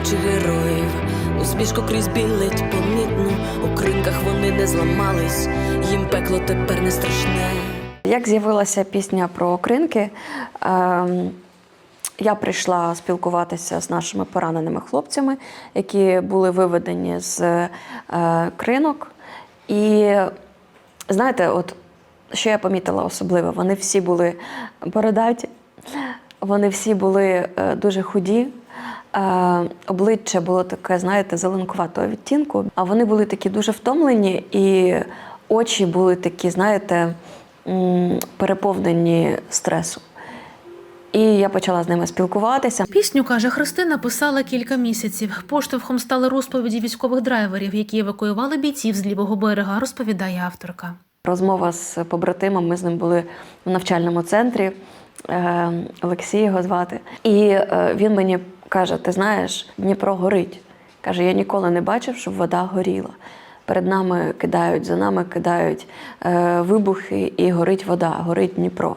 очі героїв. Усмішку крізь білить помітно, у кринках вони не зламались, їм пекло тепер не страшне. Як з'явилася пісня про кринки, ем, я прийшла спілкуватися з нашими пораненими хлопцями, які були виведені з е, кринок. І знаєте, от що я помітила особливо, вони всі були бородаті, вони всі були е, дуже худі. Е, обличчя було таке, знаєте, зеленкуватого відтінку, а вони були такі дуже втомлені, і очі були такі, знаєте, переповнені стресу. І я почала з ними спілкуватися. Пісню каже Христина, писала кілька місяців. Поштовхом стали розповіді військових драйверів, які евакуювали бійців з лівого берега, розповідає авторка. Розмова з побратимом. Ми з ним були в навчальному центрі. е, Олексій його звати. І е, він мені каже: Ти знаєш, Дніпро горить. Каже, я ніколи не бачив, щоб вода горіла. Перед нами кидають, за нами кидають е, вибухи, і горить вода, горить Дніпро.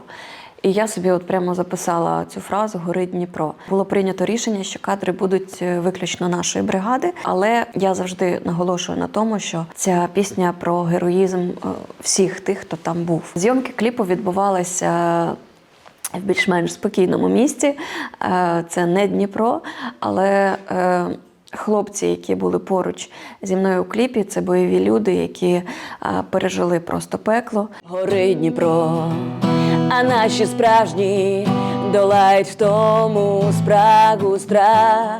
І я собі от прямо записала цю фразу Горить Дніпро. Було прийнято рішення, що кадри будуть е, виключно нашої бригади, але я завжди наголошую на тому, що ця пісня про героїзм е, всіх тих, хто там був. Зйомки кліпу відбувалися в більш-менш спокійному місці. Е, Це не Дніпро, але е, хлопці, які були поруч зі мною у кліпі, це бойові люди, які е, пережили просто пекло. Горить Дніпро, а наші справжні долають в тому спрагу страх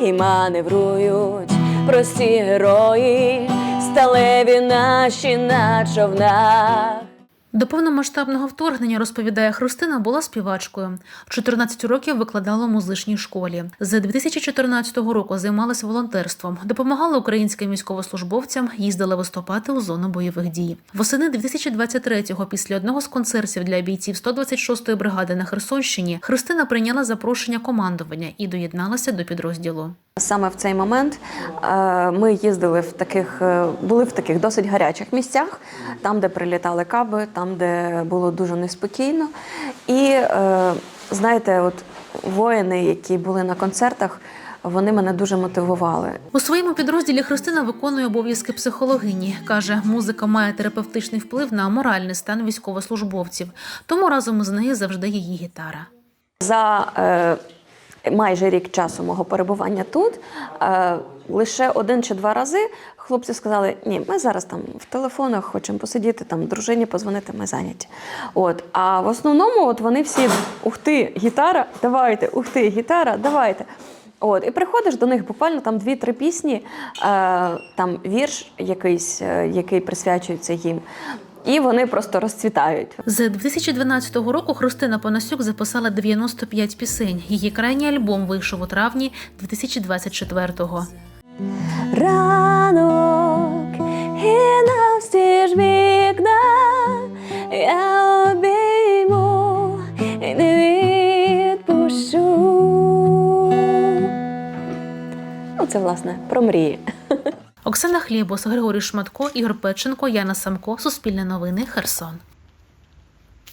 і маневрують прості герої, сталеві наші на човнах. До повномасштабного вторгнення, розповідає Христина, була співачкою. 14 років викладала у музичній школі. З 2014 року займалася волонтерством, допомагала українським військовослужбовцям, їздила виступати у зону бойових дій. Восени 2023-го, після одного з концертів для бійців 126-ї бригади на Херсонщині, Христина прийняла запрошення командування і доєдналася до підрозділу. Саме в цей момент е, ми їздили в таких, е, були в таких досить гарячих місцях, там, де прилітали каби, там, де було дуже неспокійно. І е, знаєте, от воїни, які були на концертах, вони мене дуже мотивували. У своєму підрозділі Христина виконує обов'язки психологині. каже, музика має терапевтичний вплив на моральний стан військовослужбовців, тому разом з нею завжди її гітара. За е, майже рік часу мого перебування тут е, лише один чи два рази хлопці сказали: ні, ми зараз там в телефонах хочемо посидіти, там дружині позвонити, ми зайняті. От. А в основному от вони всі ух ти, гітара, давайте, ух ти, гітара, давайте. От, і приходиш до них буквально там дві-три пісні, е, там вірш якийсь, е, який присвячується їм, і вони просто розцвітають. З 2012 року Христина Панасюк записала 95 пісень. Її крайній альбом вийшов у травні 2024-го. Ранок і навстіж вікна я обійму і не відпущу. Ну, це власне про мрії. Оксана Хлібос, Григорій Шматко, Ігор Печенко, Яна Самко, Суспільне новини, Херсон.